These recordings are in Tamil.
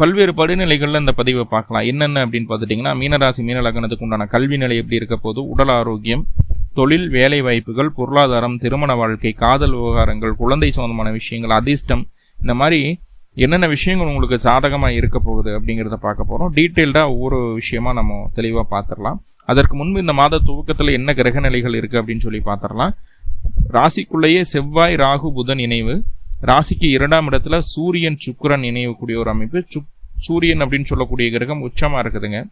பல்வேறு படிநிலைகளில் இந்த பதிவை பார்க்கலாம். என்னென்ன அப்படின்னு பார்த்துட்டிங்கன்னா மீனராசி மீனலக்கணத்துக்கு உண்டான கல்வி நிலை எப்படி இருக்க போது உடல் ஆரோக்கியம் தொழில் வேலை வாய்ப்புகள் பொருளாதாரம் திருமண வாழ்க்கை காதல் விவகாரங்கள் குழந்தை சம்பந்தமான விஷயங்கள் அதிர்ஷ்டம் இந்த மாதிரி என்னென்ன விஷயங்கள் உங்களுக்கு சாதகமாக இருக்க போகுது அப்படிங்கிறத பார்க்க போகிறோம் டீட்டெயில்டாக ஒவ்வொரு விஷயமா நம்ம தெளிவாக பார்த்துடலாம். அதற்கு முன்பு இந்த மாத துவக்கத்தில் என்ன கிரக நிலைகள் இருக்குது அப்படின்னு சொல்லி பார்த்துடலாம். ராசிக்குள்ளேயே செவ்வாய் ராகு புதன் இணைவு. ராசிக்கு இரண்டாம் இடத்துல சூரியன் சுக்கரன் இணையக்கூடிய ஒரு அமைப்பு. சுக் சூரியன் அப்படின்னு சொல்லக்கூடிய கிரகம் உச்சமாக இருக்குதுங்க.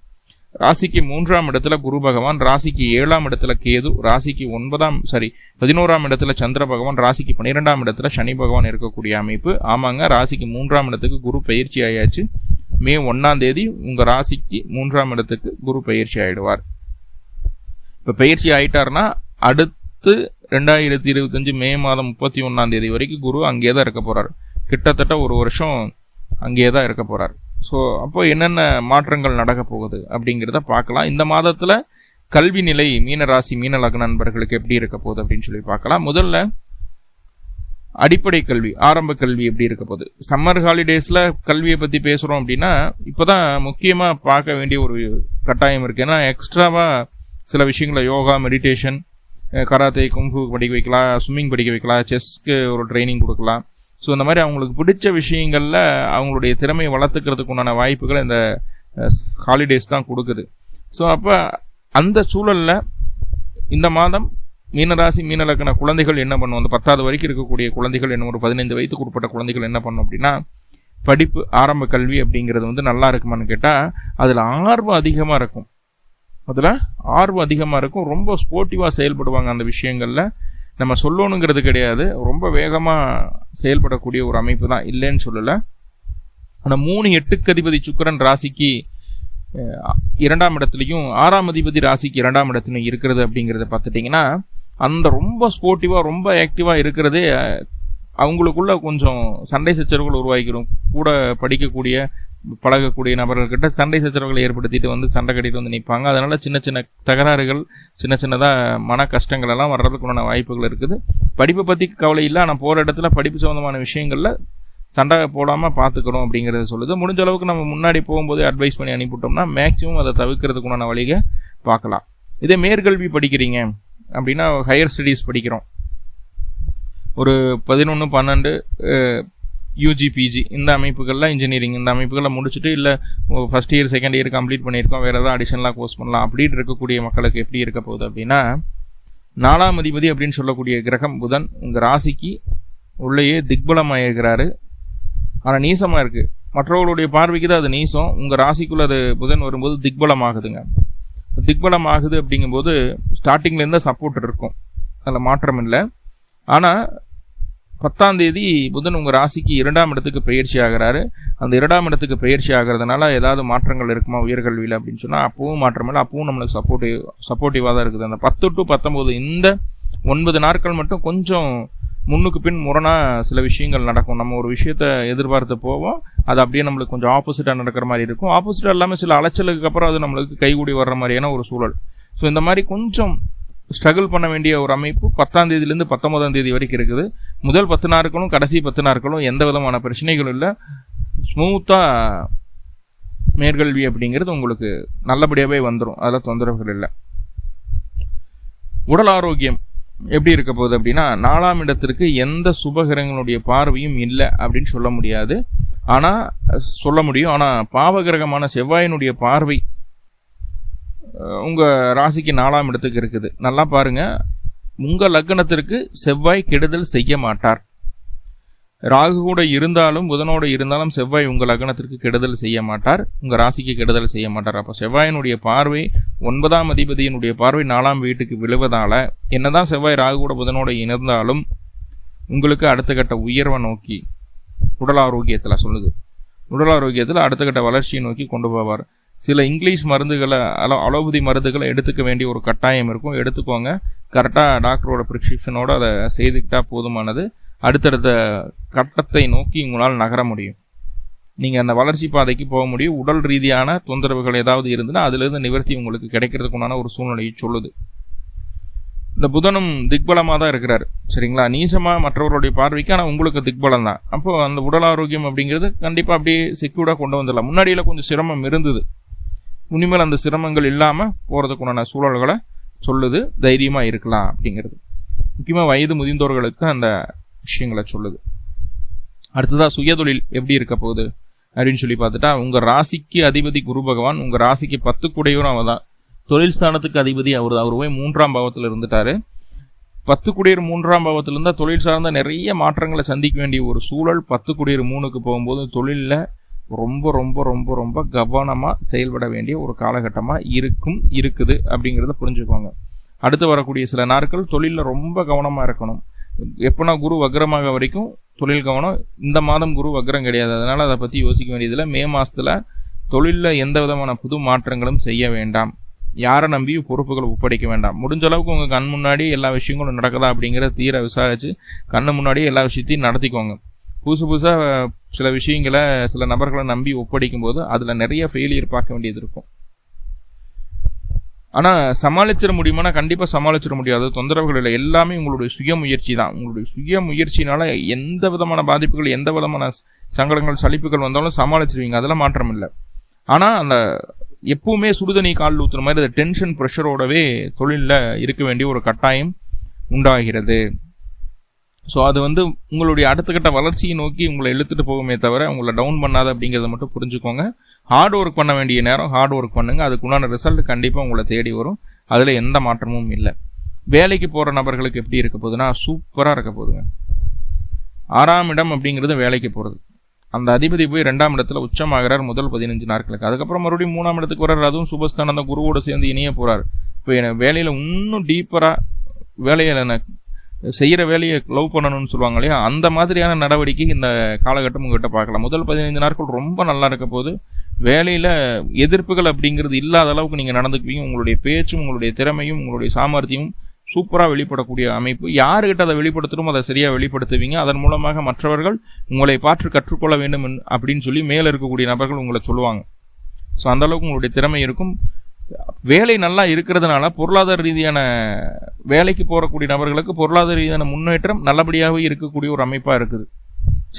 ராசிக்கு மூன்றாம் இடத்துல குரு பகவான் ராசிக்கு ஏழாம் இடத்துல கேது ராசிக்கு ஒன்பதாம் சாரி பதினோராம் இடத்துல சந்திர பகவான் ராசிக்கு பன்னிரெண்டாம் இடத்துல சனி பகவான் இருக்கக்கூடிய அமைப்பு. ஆமாங்க ராசிக்கு மூன்றாம் இடத்துக்கு குரு பயிற்சி ஆயாச்சு. மே ஒன்னாம் தேதி உங்க ராசிக்கு மூன்றாம் இடத்துக்கு குரு பயிற்சி ஆயிடுவார். இப்ப பயிற்சி ஆயிட்டார்னா அடுத்து ரெண்டாயிரத்தி இருபத்தஞ்சு மே மாதம் முப்பத்தி ஒன்றாம் தேதி வரைக்கும் குரு அங்கேயே தான் இருக்க போகிறார் கிட்டத்தட்ட ஒரு வருஷம் அங்கேயே தான் இருக்க போகிறார் ஸோ அப்போ என்னென்ன மாற்றங்கள் நடக்க போகுது அப்படிங்கிறத பார்க்கலாம். இந்த மாதத்தில் கல்வி நிலை மீனராசி மீன லக்ன நண்பர்களுக்கு எப்படி இருக்க போகுது அப்படின்னு சொல்லி பார்க்கலாம். முதல்ல அடிப்படை கல்வி ஆரம்ப கல்வி எப்படி இருக்க போகுது? சம்மர் ஹாலிடேஸில் கல்வியை பற்றி பேசுகிறோம் அப்படின்னா இப்போ தான் முக்கியமாக பார்க்க வேண்டிய ஒரு கட்டாயம் இருக்குது ஏன்னா எக்ஸ்ட்ராவாக சில விஷயங்களை யோகா மெடிடேஷன் கராத்தே கும்பு படிக்க வைக்கலாம் ஸ்விம்மிங் படிக்க வைக்கலாம் செஸ்க்கு ஒரு ட்ரைனிங் கொடுக்கலாம். ஸோ இந்த மாதிரி அவங்களுக்கு பிடிச்ச விஷயங்களில் அவங்களுடைய திறமையை வளர்த்துக்கிறதுக்கு உண்டான வாய்ப்புகள் இந்த ஹாலிடேஸ் தான் கொடுக்குது. ஸோ அப்போ அந்த சூழலில் இந்த மாதம் மீனராசி மீனலக்கண குழந்தைகள் என்ன பண்ணும்? அந்த பத்தாவது வரைக்கும் இருக்கக்கூடிய குழந்தைகள் என்ன ஒரு பதினைந்து வயதுக்கு உட்பட்ட குழந்தைகள் என்ன பண்ணும் அப்படின்னா படிப்பு ஆரம்ப கல்வி அப்படிங்கிறது வந்து நல்லா இருக்குமான்னு கேட்டால் அதில் ஆர்வம் அதிகமாக இருக்கும். அதில் ஆர்வம் அதிகமாக இருக்கும். ரொம்ப ஸ்போர்ட்டிவாக செயல்படுவாங்க அந்த விஷயங்களில். நம்ம சொல்லணுங்கிறது கிடையாது. ரொம்ப வேகமாக செயல்படக்கூடிய ஒரு அமைப்பு தான். இல்லைன்னு சொல்லலை. ஆனால் மூணு எட்டுக்கு அதிபதி சுக்கரன் ராசிக்கு இரண்டாம் இடத்துலையும் ஆறாம் அதிபதி ராசிக்கு இரண்டாம் இடத்துலையும் இருக்கிறது அப்படிங்கிறத பார்த்துட்டிங்கன்னா அந்த ரொம்ப ஸ்போர்ட்டிவாக ரொம்ப ஆக்டிவாக இருக்கிறதே அவங்களுக்குள்ள கொஞ்சம் சண்டை சச்சரவுகள் உருவாக்கிடும் கூட படிக்கக்கூடிய பழகக்கூடிய நபர்கள்கிட்ட சண்டை சச்சரவுகளை ஏற்படுத்திட்டு வந்து சண்டை கட்டிட்டு வந்து நிற்பாங்க அதனால சின்ன சின்ன தகராறுகள் சின்ன சின்னதாக மன கஷ்டங்கள் எல்லாம் வர்றதுக்குண்டான வாய்ப்புகள் இருக்குது. படிப்பை பற்றி கவலை இல்லை. ஆனால் போகிற இடத்துல படிப்பு சம்மந்தமான விஷயங்களில் சண்டை போடாமல் பார்த்துக்கணும் அப்படிங்கிறத சொல்லுது. முடிஞ்ச அளவுக்கு நம்ம முன்னாடி போகும்போது அட்வைஸ் பண்ணி அனுப்பிவிட்டோம்னா மேக்ஸிமம் அதை தவிர்க்கிறதுக்குண்டான வழியை பார்க்கலாம். இதே மேற்கல்வி படிக்கிறீங்க அப்படின்னா ஹையர் ஸ்டடீஸ் படிக்கிறோம். ஒரு பதினொன்று பன்னெண்டு யூஜி பிஜி இந்த அமைப்புகளில் இன்ஜினியரிங் இந்த அமைப்புகளை முடிச்சுட்டு இல்லை first year second year complete பண்ணியிருக்கோம் வேறு ஏதாவது அடிஷனலாக கோர்ஸ் பண்ணலாம். அப்படின்னு இருக்கக்கூடிய மக்களுக்கு எப்படி இருக்க போகுது அப்படின்னா நாலாம் அதிபதி அப்படின்னு சொல்லக்கூடிய கிரகம் புதன் உங்கள் ராசிக்கு உள்ளேயே திக்பலமாக இருக்கிறாரு ஆனால் நீசமாக இருக்குது மற்றவர்களுடைய பார்வைக்கு தான் அது நீசம். உங்கள் ராசிக்குள்ளே அது புதன் வரும்போது திக்பலம் ஆகுதுங்க திக்பலம் ஆகுது அப்படிங்கும்போது ஸ்டார்டிங்லேருந்து சப்போர்ட் இருக்கும். அதில் மாற்றம் இல்லை. ஆனால் பத்தாம் தேதி புதன் உங்கள் ராசிக்கு இரண்டாம் இடத்துக்கு பயிற்சி ஆகிறாரு. அந்த இரண்டாம் இடத்துக்கு பயிற்சி ஆகிறதுனால ஏதாவது மாற்றங்கள் இருக்குமா? உயர்கல்வியில் அப்படின்னு சொன்னால் அப்பவும் மாற்றம் இல்லை. அப்பவும் நம்மளுக்கு சப்போர்ட்டிவ் சப்போர்ட்டிவாக தான் இருக்குது. அந்த பத்து டு பத்தொம்போது இந்த ஒன்பது நாட்கள் மட்டும் கொஞ்சம் முன்னுக்கு பின் முரணாக சில விஷயங்கள் நடக்கும். நம்ம ஒரு விஷயத்த எதிர்பார்த்து போவோம். அது அப்படியே நம்மளுக்கு கொஞ்சம் ஆப்போசிட்டாக நடக்கிற மாதிரி இருக்கும். ஆப்போசிட்டாக இல்லாமல் சில அலைச்சலுக்கு அப்புறம் அது நம்மளுக்கு கைகூடி வர்ற மாதிரியான ஒரு சூழல். ஸோ இந்த மாதிரி கொஞ்சம் ஸ்ட்ரகிள் பண்ண வேண்டிய ஒரு அமைப்பு பத்தாம் தேதியிலேருந்து பத்தொன்பதாம் தேதி வரைக்கும் இருக்குது. முதல் பத்து நாட்களும் கடைசி பத்து நாட்களும் எந்த விதமான பிரச்சனைகளும் இல்லை. ஸ்மூத்தாக மேற்கல்வி அப்படிங்கிறது உங்களுக்கு நல்லபடியாகவே வந்துடும் அதில் தொந்தரவுகள் இல்லை. உடல் ஆரோக்கியம் எப்படி இருக்க போகுது அப்படின்னா நாலாம் இடத்திற்கு எந்த சுபகிரகங்களுடைய பார்வையும் இல்லை அப்படின்னு சொல்ல முடியாது. ஆனால் சொல்ல முடியும். ஆனால் பாவகிரகமான செவ்வாயினுடைய பார்வை உங்கள் ராசிக்கு நாலாம் இடத்துக்கு இருக்குது. நல்லா பாருங்கள் உங்கள் லக்னத்திற்கு செவ்வாய் கெடுதல் செய்ய மாட்டார். ராகு கூட இருந்தாலும் புதனோடு இருந்தாலும் செவ்வாய் உங்கள் லக்னத்திற்கு கெடுதல் செய்ய மாட்டார். உங்கள் ராசிக்கு கெடுதல் செய்ய மாட்டார். அப்போ செவ்வாயினுடைய பார்வை ஒன்பதாம் அதிபதியினுடைய பார்வை நாலாம் வீட்டுக்கு விழுவதால் என்னதான் செவ்வாய் ராகு கூட புதனோடு இருந்தாலும் உங்களுக்கு அடுத்த கட்ட உயர்வை நோக்கி உடல் ஆரோக்கியத்தில் சொல்லுது. உடல் ஆரோக்கியத்தில் அடுத்த கட்ட வளர்ச்சியை நோக்கி கொண்டு போவார். சில இங்கிலீஷ் மருந்துகளை அலோ அலோபதி மருந்துகளை எடுத்துக்க வேண்டிய ஒரு கட்டாயம் இருக்கும். எடுத்துக்கோங்க. கரெக்டாக டாக்டரோட ப்ரிஸ்கிரிப்ஷனோடு அதை செய்துக்கிட்டால் போதுமானது. அடுத்தடுத்த கட்டத்தை நோக்கி உங்களால் நகர முடியும். நீங்கள் அந்த வளர்ச்சி பாதைக்கு போக முடியும். உடல் ரீதியான தொந்தரவுகள் ஏதாவது இருந்ததுன்னா அதுலேருந்து நிவர்த்தி உங்களுக்கு கிடைக்கிறதுக்குண்டான ஒரு சூழ்நிலையை சொல்லுது. இந்த புதனும் திக்பலமாக தான் இருக்கிறார். சரிங்களா? நீசமாக மற்றவர்களுடைய பார்வைக்கு ஆனால் உங்களுக்கு திக்பலம் தான். அப்போது அந்த உடல் ஆரோக்கியம் அப்படிங்கிறது கண்டிப்பாக அப்படியே செக்யூர்டாக கொண்டு வந்துடலாம். முன்னாடியில் கொஞ்சம் சிரமம் இருந்தது. இனிமேல் அந்த சிரமங்கள் இல்லாமல் போகிறதுக்குண்டான சூழல்களை சொல்லுது தைரியமாக இருக்கலாம் அப்படிங்கிறது. முக்கியமாக வயது முதிர்ந்தோர்களுக்கு அந்த விஷயங்களை சொல்லுது. அடுத்ததாக சுயதொழில் எப்படி இருக்க போகுது அப்படின்னு சொல்லி பார்த்துட்டா உங்கள் ராசிக்கு அதிபதி குரு பகவான் உங்கள் ராசிக்கு பத்து கூடையோரும் அவர் தான் தொழில் ஸ்தானத்துக்கு அதிபதி அவர் அவர் போய் மூன்றாம் பாவத்தில் இருந்துட்டாரு. பத்து குடியர் மூன்றாம் பாவத்தில் இருந்தால் தொழில் சார்ந்த நிறைய மாற்றங்களை சந்திக்க வேண்டிய ஒரு சூழல் பத்து குடியர் மூணுக்கு போகும்போது தொழிலில் ரொம்ப ரொம்ப ரொம்ப ரொம்ப கவனமாக செயல்பட வேண்டிய ஒரு காலகட்டமாக இருக்கும் இருக்குது அப்படிங்கிறத புரிஞ்சுக்கோங்க. அடுத்து வரக்கூடிய சில நாட்கள் தொழிலில் ரொம்ப கவனமாக இருக்கணும். எப்போனா குரு வக்ரமாக வரைக்கும் தொழில் கவனம் இந்த மாதம் குரு வக்ரம் கிடையாது. அதனால் அதை பற்றி யோசிக்க வேண்டியதில்லை. மே மாதத்தில் தொழிலில் எந்த விதமான புது மாற்றங்களும் செய்ய வேண்டாம். யாரை நம்பியும் பொறுப்புகளை ஒப்படைக்க வேண்டாம். முடிஞ்ச அளவுக்கு உங்கள் கண் முன்னாடி எல்லா விஷயங்களும் நடக்குதா அப்படிங்கிறத தீர விசாரித்து கண்ணு முன்னாடியே எல்லா விஷயத்தையும் நடத்திக்கோங்க. புதுசு புதுசாக சில விஷயங்களை சில நபர்களை நம்பி ஒப்படைக்கும் போது அதில் நிறைய ஃபெயிலியர் பார்க்க வேண்டியது இருக்கும். ஆனால் சமாளிச்சிட முடியுமானா கண்டிப்பாக சமாளிச்சிட முடியாது. தொந்தரவுகள் இல்லை. எல்லாமே உங்களுடைய சுய முயற்சி தான். உங்களுடைய சுய முயற்சினால எந்த விதமான பாதிப்புகள் எந்த விதமான சங்கடங்கள் சலிப்புகள் வந்தாலும் சமாளிச்சிருவீங்க. அதெல்லாம் மாற்றம் இல்லை. ஆனால் அந்த எப்பவுமே சுடுதண்ணி கால் ஊற்றுற மாதிரி அந்த டென்ஷன் ப்ரெஷரோடவே தொழிலில் இருக்க வேண்டிய ஒரு கட்டாயம் உண்டாகிறது. ஸோ அது வந்து உங்களுடைய அடுத்த கட்ட வளர்ச்சியை நோக்கி உங்களை இழுத்துட்டு போகுமே தவிர உங்களை டவுன் பண்ணாத அப்படிங்கிறத மட்டும் புரிஞ்சுக்கோங்க. ஹார்ட் ஒர்க் பண்ண வேண்டிய நேரம் ஹார்ட் ஒர்க் பண்ணுங்கள் அதுக்குண்டான ரிசல்ட் கண்டிப்பாக உங்களை தேடி வரும். அதில் எந்த மாற்றமும் இல்லை. வேலைக்கு போகிற நபர்களுக்கு எப்படி இருக்க போகுதுன்னா சூப்பராக இருக்க போகுதுங்க. ஆறாம் இடம் அப்படிங்கிறது வேலைக்கு போகிறது அந்த அதிபதி போய் ரெண்டாம் இடத்துல உச்சமாகிறார் முதல் பதினஞ்சு நாட்களுக்கு. அதுக்கப்புறம் மறுபடியும் மூணாம் இடத்துக்கு வர்றார். அதுவும் சுபஸ்தானம் அந்த குருவோடு சேர்ந்து இணைய போகிறார் இப்போ எனக்கு வேலையில் இன்னும் டீப்பராக வேலையில் எனக்கு செய்கிற வேலையை லவ் பண்ணணும்னு சொல்லுவாங்க இல்லையா? அந்த மாதிரியான நடவடிக்கை இந்த காலகட்டம் உங்ககிட்ட பார்க்கலாம். முதல் பதினைந்து நாட்கள் ரொம்ப நல்லா இருக்க போது வேலையில் எதிர்ப்புகள் அப்படிங்கிறது இல்லாத அளவுக்கு நீங்கள் நடந்துக்குவீங்க. உங்களுடைய பேச்சும் உங்களுடைய திறமையும் உங்களுடைய சாமர்த்தியமும் சூப்பராக வெளிப்படக்கூடிய அமைப்பு. யாருக்கிட்ட அதை வெளிப்படுத்தணுமோ அதை சரியாக வெளிப்படுத்துவீங்க. அதன் மூலமாக மற்றவர்கள் உங்களை பார்த்து கற்றுக்கொள்ள வேண்டும் அப்படின்னு சொல்லி மேலே இருக்கக்கூடிய நபர்கள் உங்களை சொல்லுவாங்க. ஸோ அந்தளவுக்கு உங்களுடைய திறமை இருக்கும். வேலை நல்லா இருக்கிறதுனால பொருளாதார ரீதியான வேலைக்கு போகக்கூடிய நபர்களுக்கு பொருளாதார ரீதியான முன்னேற்றம் நல்லபடியாகவே இருக்கக்கூடிய ஒரு அமைப்பாக இருக்குது.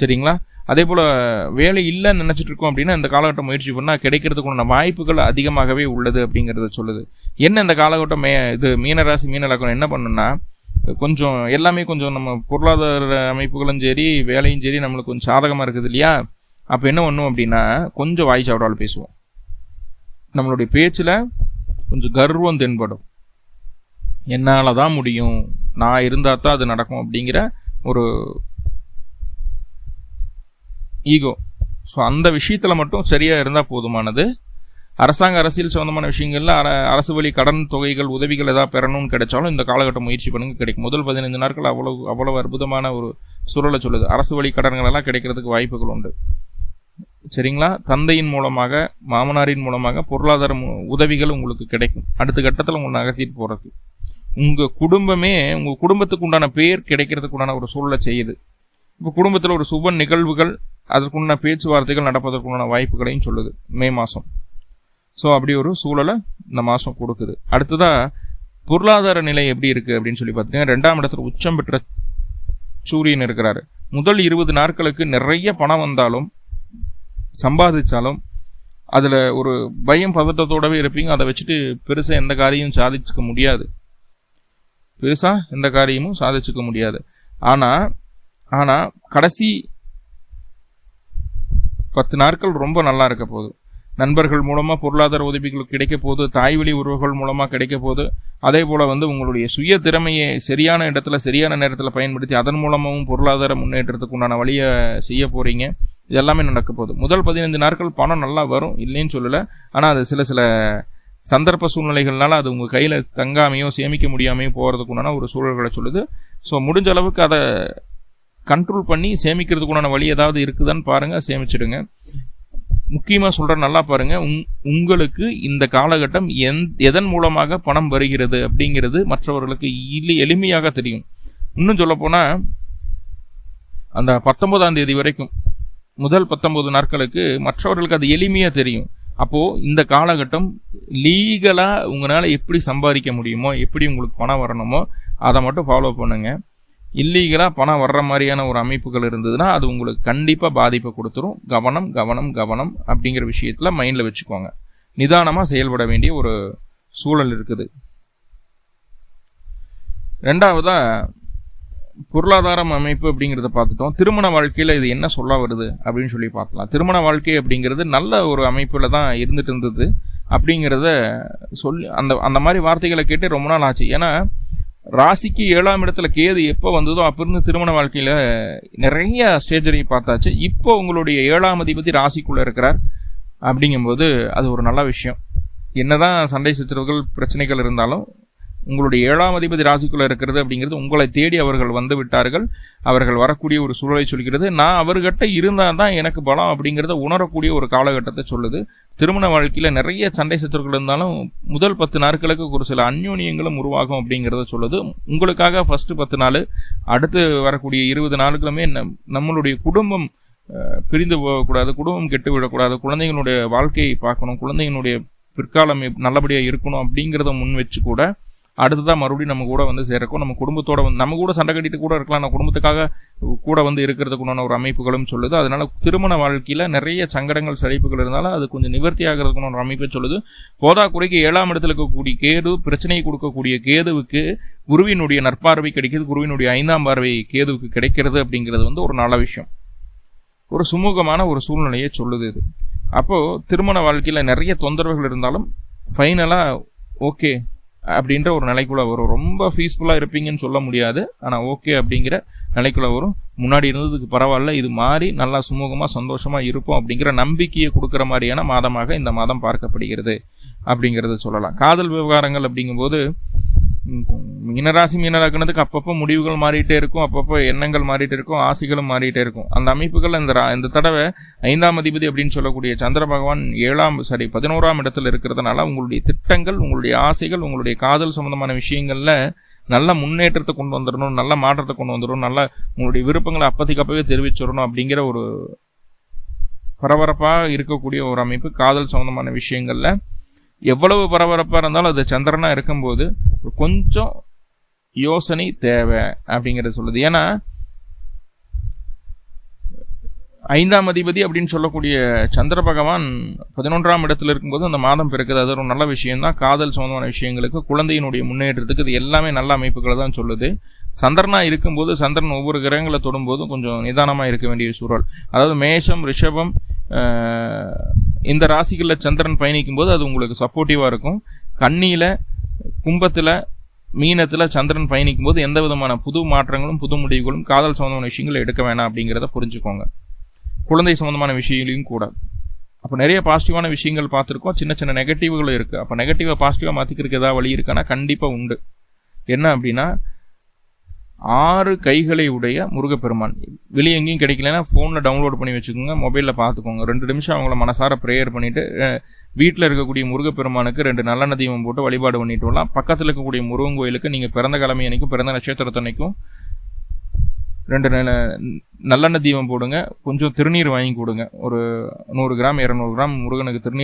சரிங்களா? அதே போல் வேலை இல்லைன்னு நினச்சிட்டு இருக்கோம் அப்படின்னா இந்த காலகட்டம் முயற்சி பண்ணால் கிடைக்கிறதுக்குள்ள வாய்ப்புகள் அதிகமாகவே உள்ளது அப்படிங்கிறத சொல்லுது. என்ன இந்த காலகட்டம் மே இது மீனராசி மீனலக்கணம் என்ன பண்ணுன்னா கொஞ்சம் எல்லாமே கொஞ்சம் நம்ம பொருளாதார அமைப்புகளும் சரி வேலையும் சரி நம்மளுக்கு கொஞ்சம் சாதகமாக இருக்குது இல்லையா? அப்போ என்ன பண்ணும் அப்படின்னா கொஞ்சம் வாய்ஸ் அவுடால் பேசுவோம். நம்மளுடைய பேச்சில் கொஞ்சம் கர்வம் தென்படும். என்னால் தான் முடியும்? நான் இருந்தால் தான் அது நடக்கும் அப்படிங்கிற ஒரு ஈகோ ஸோ அந்த விஷயத்தில் மட்டும் சரியாக இருந்தால் போதுமானது. அரசாங்க அரசியல் சம்மந்தமான விஷயங்களில் அர அரசு வழி கடன் தொகைகள் உதவிகள் ஏதாவது பெறணும்னு கிடைச்சாலும் இந்த காலகட்டம் முயற்சி பண்ணுங்க. கிடைக்கும். முதல் பதினைந்து நாட்கள் அவ்வளவு அவ்வளவு அற்புதமான ஒரு சூழலை சொல்லுது. அரசு வழி கடன்கள் எல்லாம் கிடைக்கிறதுக்கு வாய்ப்புகள் உண்டு. சரிங்களா? தந்தையின் மூலமாக மாமனாரின் மூலமாக பொருளாதார உதவிகள் உங்களுக்கு கிடைக்கும். அடுத்த கட்டத்தில் உங்களை நகர்த்திட்டு போகிறது உங்கள் குடும்பமே உங்கள் குடும்பத்துக்கு உண்டான பேர் கிடைக்கிறதுக்கு உண்டான ஒரு சூழலை செய்யுது. இப்போ குடும்பத்தில் ஒரு சுப நிகழ்வுகள் அதற்குண்டான பேச்சுவார்த்தைகள் நடப்பதற்குண்டான வாய்ப்புகளையும் சொல்லுது. மே மாதம் ஸோ அப்படி ஒரு சூழலை இந்த மாதம் கொடுக்குது. அடுத்ததாக பொருளாதார நிலை எப்படி இருக்குது அப்படின்னு சொல்லி பார்த்தீங்கன்னா ரெண்டாம் இடத்துல உச்சம் பெற்ற சூரியன் இருக்கிறாரு. முதல் இருபது நாட்களுக்கு நிறைய பணம் வந்தாலும் சம்பாதிச்சாலும் அதில் ஒரு பயம் பதட்டத்தோடவே இருப்பீங்க. அதை வச்சுட்டு பெருசாக எந்த காரியமும் சாதிச்சுக்க முடியாது. பெருசாக எந்த காரியமும் சாதிச்சுக்க முடியாது. ஆனால் ஆனால் கடைசி பத்து நாட்கள் ரொம்ப நல்லா இருக்க போகுது. நண்பர்கள் மூலமாக பொருளாதார உதவிகள் கிடைக்க போது தாய்வழி உறவுகள் மூலமாக கிடைக்க போது அதே போல் வந்து உங்களுடைய சுய திறமையை சரியான இடத்துல சரியான நேரத்தில் பயன்படுத்தி அதன் மூலமாகவும் பொருளாதார முன்னேற்றத்துக்கு உண்டான வழியை செய்ய போகிறீங்க இது எல்லாமே நடக்க போகுது. முதல் பதினைந்து நாட்கள் பணம் நல்லா வரும் இல்லைன்னு சொல்லலை. ஆனால் அது சில சில சந்தர்ப்ப சூழ்நிலைகள்னால அது உங்கள் கையில் தங்காமையோ சேமிக்க முடியாமையோ போகிறதுக்குண்டான ஒரு சூழல்களை சொல்லுது. ஸோ முடிஞ்ச அளவுக்கு அதை கண்ட்ரோல் பண்ணி சேமிக்கிறதுக்கு உண்டான வழி ஏதாவது இருக்குதான்னு பாருங்கள் சேமிச்சிடுங்க. முக்கியமாக சொல்கிற நல்லா பாருங்கள் உங் உங்களுக்கு இந்த காலகட்டம் எந் எதன் மூலமாக பணம் வருகிறது அப்படிங்கிறது மற்றவர்களுக்கு எளி எளிமையாக தெரியும். இன்னும் சொல்லப்போனால் அந்த பத்தொன்பதாம் தேதி வரைக்கும் முதல் பத்தொன்பது நாட்களுக்கு மற்றவர்களுக்கு அது எளிமையாக தெரியும். அப்போது இந்த காலகட்டம் லீகலாக உங்களால் எப்படி சம்பாதிக்க முடியுமோ எப்படி உங்களுக்கு பணம் வரணுமோ அதை மட்டும் ஃபாலோ பண்ணுங்கள் இல்லீகலாக பணம் வர்ற மாதிரியான ஒரு அமைப்புகள் இருந்ததுன்னா அது உங்களுக்கு கண்டிப்பாக பாதிப்பை கொடுத்துரும். கவனம் கவனம் கவனம் அப்படிங்கிற விஷயத்தில் மைண்டில் வச்சுக்கோங்க. நிதானமாக செயல்பட வேண்டிய ஒரு சூழல் இருக்குது. ரெண்டாவதாக பொருளாதாரம் அமைப்பு அப்படிங்கிறத பார்த்துட்டோம். திருமண வாழ்க்கையில் இது என்ன சொல்ல வருது அப்படின்னு சொல்லி பார்க்கலாம். திருமண வாழ்க்கை அப்படிங்கிறது நல்ல ஒரு அமைப்பில் தான் இருந்துட்டு இருந்தது அப்படிங்கிறத சொல்லி அந்த அந்த மாதிரி வார்த்தைகளை கேட்டு ரொம்ப நாள் ஆச்சு. ஏன்னா ராசிக்கு ஏழாம் இடத்துல கேது எப்போ வந்ததோ அப்போ இருந்து திருமண வாழ்க்கையில் நிறைய ஸ்டேஜரையும் பார்த்தாச்சு. இப்போ உங்களுடைய ஏழாம் அதிபதி ராசிக்குள்ளே இருக்கிறார் அப்படிங்கும்போது அது ஒரு நல்ல விஷயம். என்னதான் சண்டை சச்சரவுகள் பிரச்சனைகள் இருந்தாலும் உங்களுடைய ஏழாம் அதிபதி ராசிக்குள்ள இருக்கிறது அப்படிங்கிறது உங்களை தேடி அவர்கள் வந்து விட்டார்கள் அவர்கள் வரக்கூடிய ஒரு சூழலை சொல்கிறது. நான் அவர்கிட்ட இருந்தால் தான் எனக்கு பலம் அப்படிங்கிறத உணரக்கூடிய ஒரு காலகட்டத்தை சொல்லுது. திருமண வாழ்க்கையில் நிறைய சண்டை சத்துருக்கள் இருந்தாலும் முதல் பத்து நாட்களுக்கு ஒரு சில அந்யோன்யங்களும் உருவாகும் அப்படிங்கிறத சொல்லுது. உங்களுக்காக ஃபஸ்ட்டு பத்து நாள் அடுத்து வரக்கூடிய இருபது நாளுக்குமே நம் நம்மளுடைய குடும்பம் பிரிந்து போகக்கூடாது குடும்பம் கெட்டு விடக்கூடாது குழந்தைங்களுடைய வாழ்க்கையை பார்க்கணும் குழந்தைங்களுடைய பிற்காலம் நல்லபடியாக இருக்கணும் அப்படிங்கிறத முன் வச்சு கூட அடுத்ததாக மறுபடியும் நம்ம கூட வந்து சேரக்கும் நம்ம குடும்பத்தோட வந்து நம்ம கூட சண்டை கட்டிட்டு கூட இருக்கலாம். நம்ம குடும்பத்துக்காக கூட வந்து இருக்கிறதுக்குண்டான ஒரு அமைப்புகளும் சொல்லுது. அதனால திருமண வாழ்க்கையில் நிறைய சங்கடங்கள் சளிப்புகள் இருந்தாலும் அது கொஞ்சம் நிவர்த்தி ஆகிறதுக்குன்னு ஒரு அமைப்பை சொல்லுது. போதா குறைக்கு ஏழாம் இடத்துல இருக்கக்கூடிய கேது பிரச்சனையை கொடுக்கக்கூடிய கேதுவுக்கு குருவினுடைய நற்பார்வை கிடைக்கிறது குருவினுடைய ஐந்தாம் பார்வை கேதுவுக்கு கிடைக்கிறது அப்படிங்கிறது வந்து ஒரு நல்ல விஷயம். ஒரு சுமூகமான ஒரு சூழ்நிலையை சொல்லுது இது. அப்போது திருமண வாழ்க்கையில் நிறைய தொந்தரவுகள் இருந்தாலும் ஃபைனலாக ஓகே அப்படின்ற ஒரு நிலைக்குள்ளே வரும். ரொம்ப பீஸ்ஃபுல்லாக இருப்பீங்கன்னு சொல்ல முடியாது. ஆனால் ஓகே அப்படிங்கிற நிலைக்குள்ளே வரும். முன்னாடி இருந்ததுக்கு பரவாயில்ல. இது மாறி நல்லா சுமூகமாக சந்தோஷமாக இருப்போம் அப்படிங்கிற நம்பிக்கையை கொடுக்குற மாதிரியான மாதமாக இந்த மாதம் பார்க்கப்படுகிறது அப்படிங்கிறத சொல்லலாம். காதல் விவகாரங்கள் அப்படிங்கும்போது மீனராசி மீனராக்குனதுக்கு அப்பப்போ முடிவுகள் மாறிட்டே இருக்கும் அப்பப்போ எண்ணங்கள் மாறிட்டே இருக்கும் ஆசைகளும் மாறிட்டே இருக்கும். அந்த அமைப்புகள் இந்த இந்த தடவை ஐந்தாம் அதிபதி அப்படின்னு சொல்லக்கூடிய சந்திர பகவான் ஏழாம் சாரி பதினோராம் இடத்துல இருக்கிறதுனால உங்களுடைய திட்டங்கள் உங்களுடைய ஆசைகள் உங்களுடைய காதல் சம்பந்தமான விஷயங்களில் நல்ல முன்னேற்றத்தை கொண்டு வந்துடணும் நல்ல மாற்றத்தை கொண்டு வந்துடணும் நல்ல உங்களுடைய விருப்பங்களை அப்போதைக்கு அப்பவே தெரிவிச்சிடணும் அப்படிங்கிற ஒரு பரபரப்பாக இருக்கக்கூடிய ஒரு அமைப்பு காதல் சம்பந்தமான விஷயங்களில். எவ்வளவு பரபரப்பாக இருந்தாலும் அது சந்திரனாக இருக்கும்போது கொஞ்சம் யோசனை தேவை அப்படிங்கிறத சொல்லுது. ஏன்னா ஐந்தாம் அதிபதி அப்படின்னு சொல்லக்கூடிய சந்திர பகவான் பதினொன்றாம் இடத்துல இருக்கும்போது அந்த மாதம் பிறக்குது. அது ஒரு நல்ல விஷயம் தான் காதல் சம்பந்தமான விஷயங்களுக்கு குழந்தையினுடைய முன்னேற்றத்துக்கு இது எல்லாமே நல்ல அமைப்புகளை தான் சொல்லுது. சந்திரனா இருக்கும்போது சந்திரன் ஒவ்வொரு கிரகங்களை தொடும்போதும் கொஞ்சம் நிதானமாக இருக்க வேண்டிய சூழல். அதாவது மேஷம் ரிஷபம் இந்த ராசிகளில் சந்திரன் பயணிக்கும் போது அது உங்களுக்கு சப்போர்ட்டிவாக இருக்கும். கண்ணியில் கும்பத்தில் மீனத்தில் சந்திரன் பயணிக்கும் போது எந்த விதமான புது மாற்றங்களும் புது முடிவுகளும் காதல் சம்மந்தமான விஷயங்களை எடுக்க வேணாம் அப்படிங்கிறத புரிஞ்சுக்கோங்க. குழந்தை சம்மந்தமான விஷயங்களையும் கூட. அப்போ நிறைய பாசிட்டிவான விஷயங்கள் பார்த்துருக்கோம். சின்ன சின்ன நெகட்டிவ்களும் இருக்குது அப்போ நெகட்டிவை பாசிட்டிவாக மாற்றிக்கிறதுக்கு ஏதாவது வழி இருக்கானா? கண்டிப்பாக உண்டு. என்ன அப்படின்னா ஆறு கைகளை உடைய முருகப்பெருமான். வெளியே எங்கேயும் கிடைக்கலன்னா ஃபோனில் டவுன்லோட் பண்ணி வச்சுக்கோங்க மொபைலில் பார்த்துக்கோங்க. ரெண்டு நிமிஷம் அவங்கள மனசார ப்ரேயர் பண்ணிவிட்டு வீட்டில் இருக்கக்கூடிய முருகப்பெருமானுக்கு ரெண்டு நல்லெண்ண தீபம் போட்டு வழிபாடு பண்ணிட்டு வரலாம். பக்கத்தில் இருக்கக்கூடிய முருகன் கோயிலுக்கு நீங்கள் பிறந்த கிழமை அன்னைக்கும் பிறந்த நட்சத்திரத்தன்னைக்கும் ரெண்டு நல்ல நல்லெண்ணெய் தீபம் போடுங்க. கொஞ்சம் திருநீர் வாங்கி கொடுங்க. ஒரு நூறு கிராம் இரநூறு கிராம் முருகனுக்கு திருநீர்